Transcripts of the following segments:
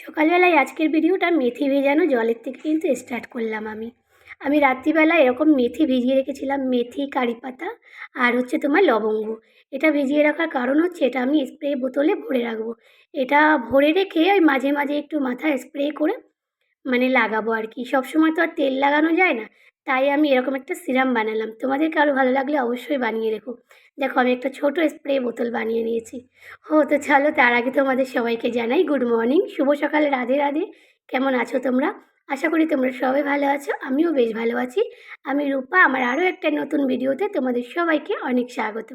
সকালবেলায় আজকের ভিডিওটা মেথি ভেজানো জলের থেকে কিন্তু স্টার্ট করলাম আমি। আমি রাত্রিবেলা এরকম মেথি ভিজিয়ে রেখেছিলাম, মেথি, কারি পাতা আর হচ্ছে তোমার লবঙ্গ। এটা ভিজিয়ে রাখার কারণ হচ্ছে এটা আমি স্প্রে বোতলে ভরে রাখব। এটা ভরে রেখে ওই মাঝে মাঝে একটু মাথা স্প্রে করে মানে লাগাবো আর কি। সবসময় তো আর তেল লাগানো যায় না, তাই আমি এরকম একটা সিরাম বানালাম। তোমাদেরকে আরও ভালো লাগলে অবশ্যই বানিয়ে রেখো। দেখো, আমি একটা ছোট স্প্রে বোতল বানিয়ে নিয়েছি। ও, তো চলো তার আগে তোমাদের সবাইকে জানাই গুড মর্নিং, শুভ সকালে, রাধে রাধে। কেমন আছো তোমরা? আশা করি তোমরা সবাই ভালো আছো, আমিও বেশ ভালো আছি। আমি রূপা, আমার আরও একটা নতুন ভিডিওতে তোমাদের সবাইকে অনেক স্বাগত।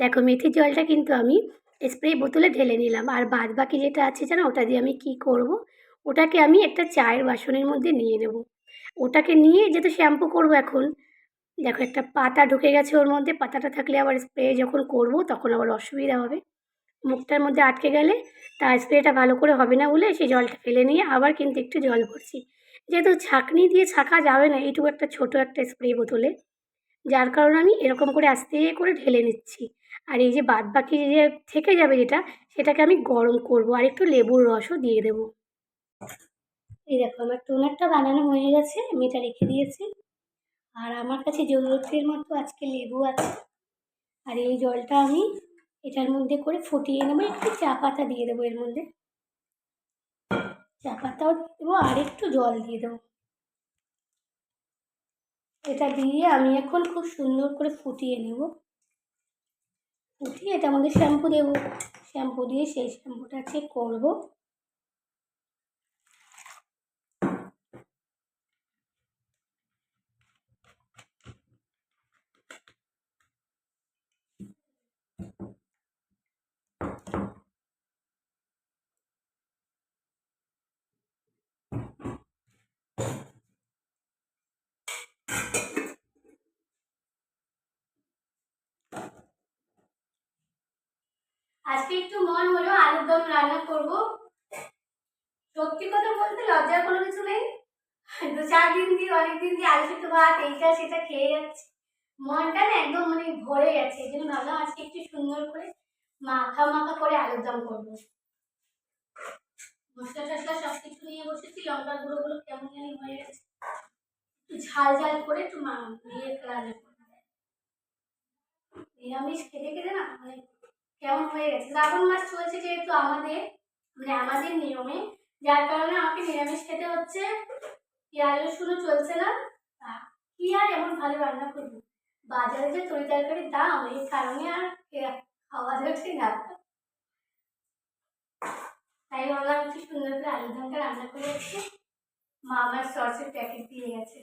দেখো মেথির জলটা কিন্তু আমি স্প্রে বোতলে ঢেলে নিলাম। আর বাদ বাকি যেটা আছে জানো, ওটা দিয়ে আমি কি করব? ওটাকে আমি একটা চায়ের বাসনের মধ্যে নিয়ে নেব। ওটাকে নিয়ে যেহেতু শ্যাম্পু করব এখন, দেখো একটা পাতা ঢুকে গেছে ওর মধ্যে, পাতাটা থাকলে আবার স্প্রে যখন করব তখন আবার অসুবিধা হবে। মুখটার মধ্যে আটকে গেলে তা স্প্রেটা ভালো করে হবে না বলে সেই জলটা ফেলে নিয়ে আবার কিন্তু একটু জল ভরছি। যেহেতু ছাঁকনি দিয়ে ছাঁকা যাবে না, এইটুকু একটা ছোট একটা স্প্রে বোতলে, যার কারণে আমি এরকম করে আস্তে করে ঢেলে নিচ্ছি। আর এই যে বাদ বাকি যে থেকে যাবে যেটা, সেটাকে আমি গরম করব আর একটু লেবুর রসও দিয়ে দেবো। এই দেখো, আমার টোনারটা বানানো হয়ে গেছে, আমি এটা রেখে দিয়েছি। আর আমার কাছে জরুরতের মতো আজকে লেবু আছে। আর এই জলটা আমি এটার মধ্যে করে ফুটিয়ে নেব, একটু চা পাতা দিয়ে দেবো এর মধ্যে। চা পাতাও দেবো, আর একটু জল দিয়ে দেবো। এটা দিয়ে আমি এখন খুব সুন্দর করে ফুটিয়ে নেব। ফুটিয়ে এটার মধ্যে শ্যাম্পু দেবো। শ্যাম্পু দিয়ে সেই শ্যাম্পুটাকে করব। আজকে একটু মন হলো আলুর দম রান্না করব। সত্যি কথা বলতে লজ্জার কোনো কিছু নেই। দু চার দিন দিয়ে, অনেক দিন দিয়ে আলু সিদ্ধ ভাত এইটা সেটা খেয়ে যাচ্ছে। মনটা না একদম মানে ভরে গেছে। এই জন্য ভাবলাম আজকে একটু সুন্দর করে মাখা মাখা করে আলুর দম করব। মশলা টশলা সব কিছু নিয়ে বসেছি। লঙ্কার গুঁড়োগুলো কেমন জানি হয়ে গেছে। একটু ঝাল ঝাল করে একটু মা দিয়ে রান্না করব। নিরামিষ খেতে খেতে না মানে কেমন হয়ে গেছে? শ্রাবণ মাস চলছে যেহেতু আমাদের মানে আমাদের নিয়মে, যার কারণে আমাকে নিরামিষ খেতে হচ্ছে। পেঁয়াজ রসুনও চলছে না। কি আর এমন ভালো রান্না করব? বাজারে যে তরি তরকারির দাম, এই কারণে আর খাওয়া যাচ্ছে না। তাই ভাবলাম একটু সুন্দর করে আলু দমটা রান্না করে মা আমার সসের প্যাকেট দিয়ে গেছে।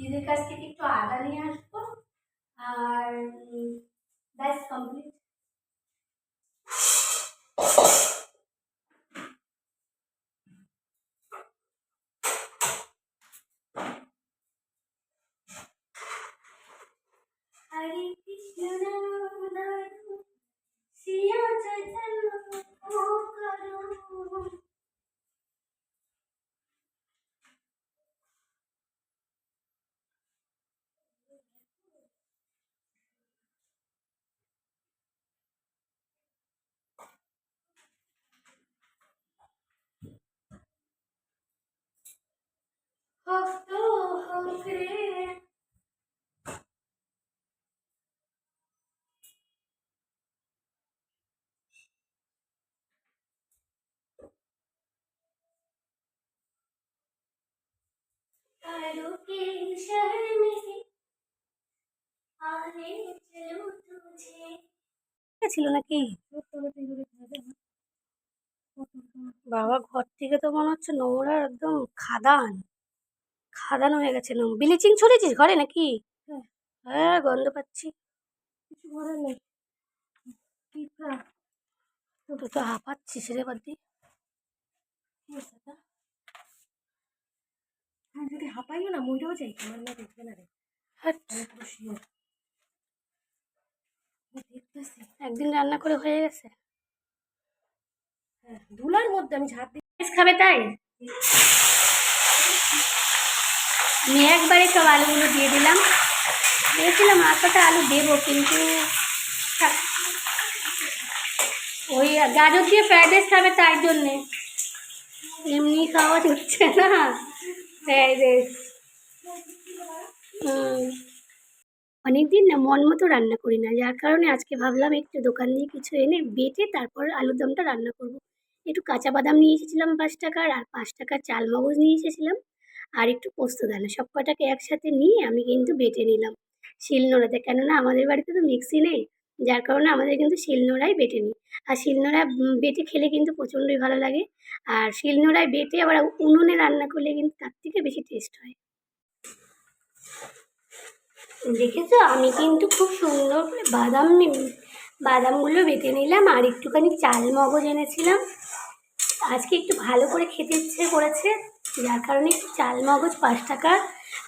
দিদির কাছ থেকে একটু আদা নিয়ে আসব। আর ব্যাস কমপ্লিট ছিল নাকি? বাবা ঘর থেকে তো মনে হচ্ছে নোংরা একদম খাদান। খাদান হয়ে গেছে নোংরা। ব্লিচিং ছড়িয়েছিস ঘরে নাকি? হ্যাঁ। গন্ধ পাচ্ছি। কিছু ঘরে নেই। তো হাঁপাচ্ছিস রে বাদি। কি হয়েছে তা? আমি যদি হাঁপাইও না মইটাও যাই আমার না দেখবে না রে। আমি পুরো শিওর। দেখতেছি। একদিন রান্না করে হয়ে গেছে। হ্যাঁ ধুলার মধ্যে আমি দিই Guys, খাবে তাই? আমি একবারে সব আলুগুলো দিয়ে দিলাম। ভেবেছিলাম আর কটা আলু দেবো কিন্তু ওই গাজর দিয়ে ফ্রাইড রাইস খাবে তাই জন্যে। এমনি খাওয়া হচ্ছে না। রাইস হুম। অনেকদিন না মন মতো রান্না করি না যার কারণে আজকে ভাবলাম একটু দোকান দিয়ে কিছু এনে বেটে তারপর আলুর দমটা রান্না করব। একটু কাঁচা বাদাম নিয়ে এসেছিলাম পাঁচ টাকার আর পাঁচ টাকার চাল মগজ নিয়ে এসেছিলাম আর একটু পোস্তদানা সব কটাকে একসাথে নিয়ে আমি কিন্তু বেটে নিলাম। শিলনোড়াতে কেননা আমাদের বাড়িতে তো মিক্সি নেই যার কারণে আমাদের কিন্তু শিলনোড়াই বেটে নিই। আর শিলনোড়া বেটে খেলে কিন্তু প্রচণ্ডই ভালো লাগে। আর শিলনোড়ায় বেটে আবার উনুনে রান্না করলে কিন্তু তার থেকে বেশি টেস্ট হয়। দেখেছ? আমি কিন্তু খুব সুন্দর করে বাদাম বাদামগুলো বেটে নিলাম আর একটুখানি চাল মগজ এনেছিলাম। আজকে একটু ভালো করে খেতে ইচ্ছে করেছে, যার কারণে চাল মগজ পাঁচ টাকার,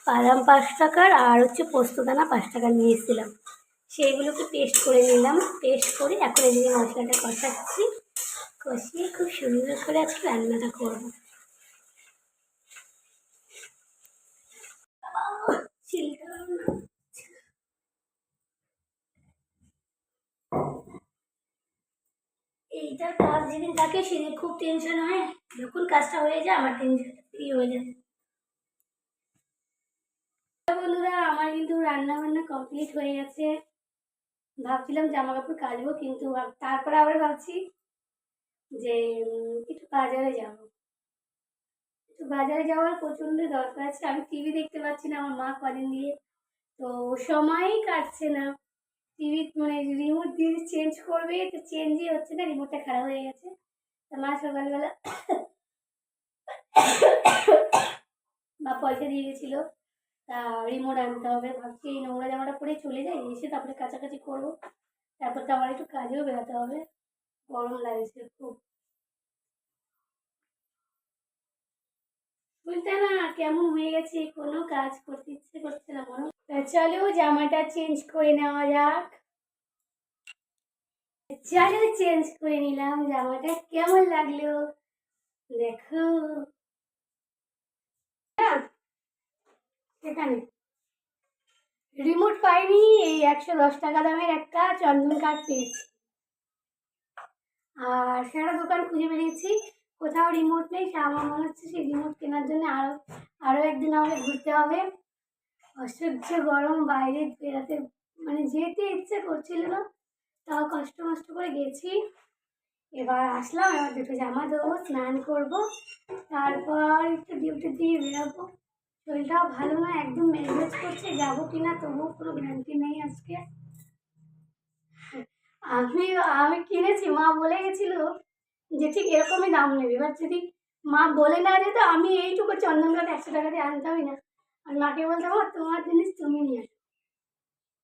বাদাম পাঁচ টাকার আর হচ্ছে পোস্তদানা পাঁচ টাকা নিয়ে এসেছিলাম। সেইগুলোকে পেস্ট করে নিলাম। পেস্ট করে এখন এদিকে মশলাটা কষাচ্ছি। কষিয়ে খুব সুন্দর করে আজকে রান্নাটা করব। এইটার কাজ যেদিন থাকে সেদিন খুব টেনশন হয়। যখন কাজটা হয়ে যায়, আমার টেনশন ফ্রি হয়ে যায়। বন্ধুরা, আমার কিন্তু রান্না বান্না কমপ্লিট হয়ে গেছে। ভাবছিলাম জামা কাপড় কাচবো কিন্তু তারপরে আবার ভাবছি যে একটু বাজারে যাব। একটু বাজারে যাওয়ার প্রচণ্ড দরকার আছে। আমি টিভি দেখতে পাচ্ছি না, আমার মা কদিন দিয়ে। তো সময়ই কাটছে না। টিভি মানে রিমোট দিয়ে চেঞ্জ করবে, তো চেঞ্জই হচ্ছে না রিমোটটা খারাপ হয়ে গেছে। তা মা সকালবেলা বা পয়সা দিয়ে গেছিল। তা রিমোট আনতে হবে। ভাবছি এই নোংরা জামাটা পরে চলে যাই এসে তারপরে কাছাকাছি করব। তারপর তো আমার একটু কাজেও বেরোতে হবে। গরম লাগছে খুব। বুঝতে না কেমন হয়ে গেছে? কোনো কাজ করতে ইচ্ছে করছে না তা চলো জামাটা চেঞ্জ করে নেওয়া যাক। চলো চেঞ্জ করে নিলাম জামাটা। কেমন লাগল? দেখো। হ্যাঁ, এখানে রিমোট পাইনি, এই একশো দশ টাকা দামের একটা চন্দন কাঠ পেয়েছি। আর সারা দোকান খুঁজে বেরিয়েছি। কোথাও রিমোট নেই, সে আমার মনে হচ্ছে সেই রিমোট কেনার জন্য আরও আরও একদিন আমাকে ঘুরতে হবে। অসহ্য গরম, বাইরে বেরাতে মানে যেতে ইচ্ছে করছিল না, তাও কষ্ট মষ্ট করে গেছি। এবার আসলাম, এবার দুটো জামা দেবো, স্নান করব, তারপর একটু ডিউটি দিয়ে বেরোবো। শরীরটাও ভালো না একদম মেজমেজ করছে যাব কি না তবুও কোনো গ্যারান্টি নেই আজকে। আমি আমি কিনেছি মা বলে গেছিল যে ঠিক এরকমই দাম নেবে। এবার যদি মা বলে না যেত আমি এইটুকু চন্দন কাঠ একশো টাকা দিয়ে আনতামই না। আর মাকে বলতাম "মা, তোমার জিনিস তুমি নিয়ে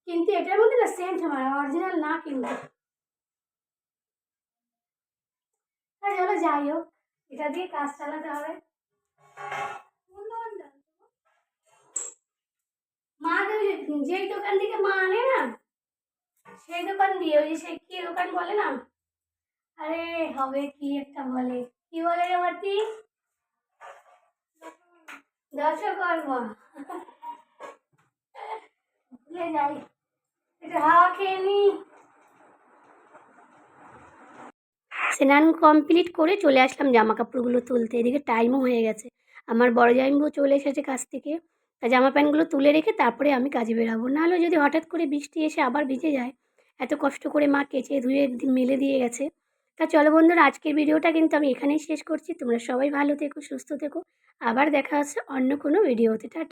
কিন্তু এটার মধ্যে না সেন্ট আমার অরিজিনাল না কিন্তু। আর চলো যাই হোক এটা দিয়ে কাজ চালাতে হবে। মা যেই দোকান থেকে মা আনে না, সেই দোকান দিয়ে, ওই যে সেই কি দোকান বলে না? আরে হবে কি একটা বলে? কি বলে রে মাতি? দশকর্মা। ভুলে একটু হাওয়া খেয়ে নি। স্নান কমপ্লিট করে চলে আসলাম জামা কাপড়গুলো তুলতে। এদিকে টাইমও হয়ে গেছে। আমার বড় জামাইবু চলে এসেছে কাছ থেকে। তা জামা প্যান্টগুলো তুলে রেখে তারপরে আমি কাজে বেরাবো। নাহলে যদি হঠাৎ করে বৃষ্টি এসে আবার ভিজে যায়, এত কষ্ট করে মা কেচে ধুয়ে মেলে দিয়ে গেছে। তা চলো বন্ধুরা, আজকের ভিডিওটা কিন্তু আমি এখানেই শেষ করছি। তোমরা সবাই ভালো থেকো, সুস্থ থেকো। আবার দেখা হচ্ছে অন্য কোনো ভিডিওতে। টাটা